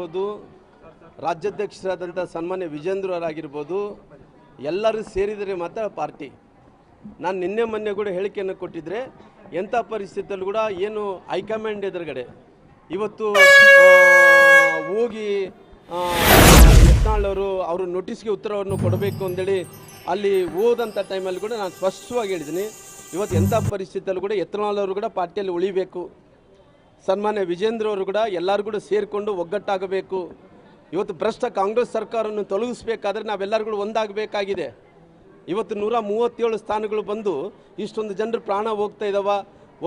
ಆಗಿರ್ಬೋದು ರಾಜ್ಯಾಧ್ಯಕ್ಷರಾದಂಥ ಸನ್ಮಾನ್ಯ ವಿಜೇಂದ್ರ ಅವರಾಗಿರ್ಬೋದು, ಎಲ್ಲರೂ ಸೇರಿದರೆ ಮಾತ್ರ ಪಾರ್ಟಿ. ನಾನು ನಿನ್ನೆ ಮೊನ್ನೆ ಕೂಡ ಹೇಳಿಕೆಯನ್ನು ಕೊಟ್ಟಿದ್ದರೆ ಎಂಥ ಪರಿಸ್ಥಿತಿಯಲ್ಲೂ ಕೂಡ ಏನು ಹೈಕಮಾಂಡ್ ಎದುರುಗಡೆ ಇವತ್ತು ಹೋಗಿ ಯತ್ನಾಳವರು ಅವರು ನೋಟಿಸ್ಗೆ ಉತ್ತರವನ್ನು ಕೊಡಬೇಕು ಅಂತೇಳಿ ಅಲ್ಲಿ ಹೋದಂಥ ಟೈಮಲ್ಲಿ ಕೂಡ ನಾನು ಸ್ಪಷ್ಟವಾಗಿ ಹೇಳಿದ್ದೀನಿ. ಇವತ್ತು ಎಂಥ ಪರಿಸ್ಥಿತಿಯಲ್ಲೂ ಕೂಡ ಯತ್ನಾಳವರು ಕೂಡ ಪಾರ್ಟಿಯಲ್ಲಿ ಉಳಿಬೇಕು. ಸನ್ಮಾನ್ಯ ವಿಜೇಂದ್ರ ಅವರು ಕೂಡ ಎಲ್ಲರೂ ಕೂಡ ಸೇರಿಕೊಂಡು ಒಗ್ಗಟ್ಟಾಗಬೇಕು. ಇವತ್ತು ಭ್ರಷ್ಟ ಕಾಂಗ್ರೆಸ್ ಸರ್ಕಾರವನ್ನು ತೊಲಗಿಸಬೇಕಾದ್ರೆ ನಾವೆಲ್ಲರೂ ಕೂಡ ಒಂದಾಗಬೇಕಾಗಿದೆ. ಇವತ್ತು ನೂರ ಮೂವತ್ತೇಳು ಸ್ಥಾನಗಳು ಬಂದು ಇಷ್ಟೊಂದು ಜನರು ಪ್ರಾಣ ಹೋಗ್ತಾ ಇದ್ದಾವ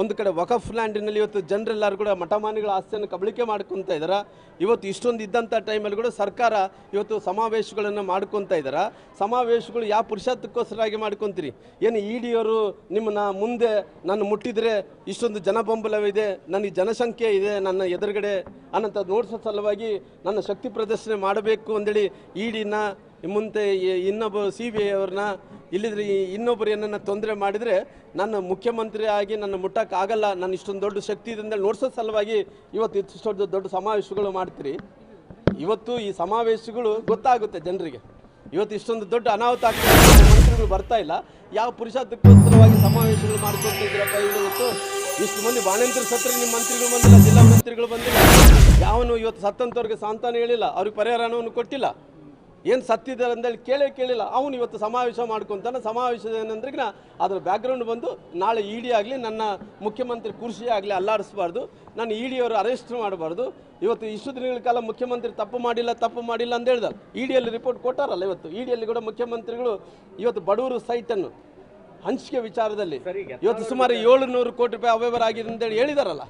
ಒಂದು ಕಡೆ ವಕಫ್ ಲ್ಯಾಂಡಿನಲ್ಲಿ ಇವತ್ತು ಜನರೆಲ್ಲರೂ ಕೂಡ ಮಠಮಾನಿಗಳ ಆಸ್ತಿಯನ್ನು ಕಬಳಿಕೆ ಮಾಡ್ಕೊತ ಇದ್ದಾರೆ ಇವತ್ತು ಇಷ್ಟೊಂದು ಇದ್ದಂಥ ಟೈಮಲ್ಲಿ ಕೂಡ ಸರ್ಕಾರ ಇವತ್ತು ಸಮಾವೇಶಗಳನ್ನು ಮಾಡ್ಕೊತಾ ಇದ್ದಾರೆ ಸಮಾವೇಶಗಳು ಯಾವ ಪುರುಷತ್ವಕ್ಕೋಸ್ಕರವಾಗಿ ಮಾಡ್ಕೊತೀರಿ? ಏನು ಇ ಡಿಯವರು ನಿಮ್ಮನ್ನ ಮುಂದೆ ನಾನು ಮುಟ್ಟಿದರೆ ಇಷ್ಟೊಂದು ಜನಬಂಬಲವಿದೆ, ನನಗೆ ಜನಸಂಖ್ಯೆ ಇದೆ, ನನ್ನ ಎದುರುಗಡೆ ಅನ್ನಂಥ ನೋಡ್ಸೋ ಸಲುವಾಗಿ ನನ್ನ ಶಕ್ತಿ ಪ್ರದರ್ಶನ ಮಾಡಬೇಕು ಅಂದೇಳಿ ಇ ಡಿನ ಮುಂದೆ ಇನ್ನೊಬ್ಬ ಸಿ ಬಿ ಐ ಅವ್ರನ್ನ ಇಲ್ಲಿದ್ರೆ ಇನ್ನೊಬ್ಬರು ಏನನ್ನ ತೊಂದರೆ ಮಾಡಿದರೆ ನನ್ನ ಮುಖ್ಯಮಂತ್ರಿ ಆಗಿ ನನ್ನ ಮುಟ್ಟಕ್ಕಾಗಲ್ಲ ನಾನು ಇಷ್ಟೊಂದು ದೊಡ್ಡ ಶಕ್ತಿ ಇದೆ ಅಂತೇಳಿ ನೋಡ್ಸೋ ಸಲುವಾಗಿ ಇವತ್ತು ಇಷ್ಟೊಂದು ದೊಡ್ಡ ಸಮಾವೇಶಗಳು ಮಾಡ್ತೀರಿ. ಇವತ್ತು ಈ ಸಮಾವೇಶಗಳು ಗೊತ್ತಾಗುತ್ತೆ ಜನರಿಗೆ. ಇವತ್ತು ಇಷ್ಟೊಂದು ದೊಡ್ಡ ಅನಾಹುತ ಆಗ್ತದೆ ಮಂತ್ರಿಗಳು ಬರ್ತಾ ಇಲ್ಲ. ಯಾವ ಪುರುಷತ್ವಕ್ಕೋಸ್ಕರವಾಗಿ ಸಮಾವೇಶಗಳು ಮಾಡ್ಕೊಂಡಿದ್ದೀರಪ್ಪ ಇವತ್ತು ಇಷ್ಟು ಮಂದಿ ಬಾಣೇಂದ್ರ ಸತ್ರ ನಿಮ್ಮ ಮಂತ್ರಿಗಳು ಬಂದಿಲ್ಲ, ಜಿಲ್ಲಾ ಮಂತ್ರಿಗಳು ಬಂದಿಲ್ಲ. ಯಾವನು ಇವತ್ತು ಸತ್ತಂತವ್ರಿಗೆ ಸಾಂತಾನ ಹೇಳಿಲ್ಲ, ಅವ್ರಿಗೆ ಪರಿಹಾರ ಹಣವನ್ನು ಕೊಟ್ಟಿಲ್ಲ. ಏನು ಸತ್ತಿದ್ದಾರೆ ಅಂತೇಳಿ ಕೇಳೇ ಕೇಳಿಲ್ಲ. ಅವನು ಇವತ್ತು ಸಮಾವೇಶ ಮಾಡ್ಕೊತಾನೆ. ಸಮಾವೇಶ ಏನಂದ್ರಿಗಿನ ಅದ್ರ ಬ್ಯಾಕ್ಗ್ರೌಂಡ್ ಬಂದು ನಾಳೆ ಇ ಡಿ ಆಗಲಿ ನನ್ನ ಮುಖ್ಯಮಂತ್ರಿ ಕುರ್ಚಿ ಆಗಲಿ ಅಲ್ಲಾಡಿಸಬಾರ್ದು. ನಾನು ಇ ಡಿ ಅವರು ಅರೆಸ್ಟ್ ಮಾಡಬಾರ್ದು. ಇವತ್ತು ಇಷ್ಟು ದಿನಗಳ ಕಾಲ ಮುಖ್ಯಮಂತ್ರಿ ತಪ್ಪು ಮಾಡಿಲ್ಲ ತಪ್ಪು ಮಾಡಿಲ್ಲ ಅಂತ ಹೇಳ್ದ. ಇ ಡಿಯಲ್ಲಿ ರಿಪೋರ್ಟ್ ಕೊಟ್ಟಾರಲ್ಲ ಇವತ್ತು. ಇ ಡಿಯಲ್ಲಿ ಕೂಡ ಮುಖ್ಯಮಂತ್ರಿಗಳು ಇವತ್ತು ಬಡವರು ಸೈಟನ್ನು ಹಂಚಿಕೆ ವಿಚಾರದಲ್ಲಿ ಇವತ್ತು ಸುಮಾರು ಏಳುನೂರು ಕೋಟಿ ರೂಪಾಯಿ ಅವ್ಯವಹಾರ ಆಗಿದೆ ಅಂತೇಳಿ ಹೇಳಿದಾರಲ್ಲ.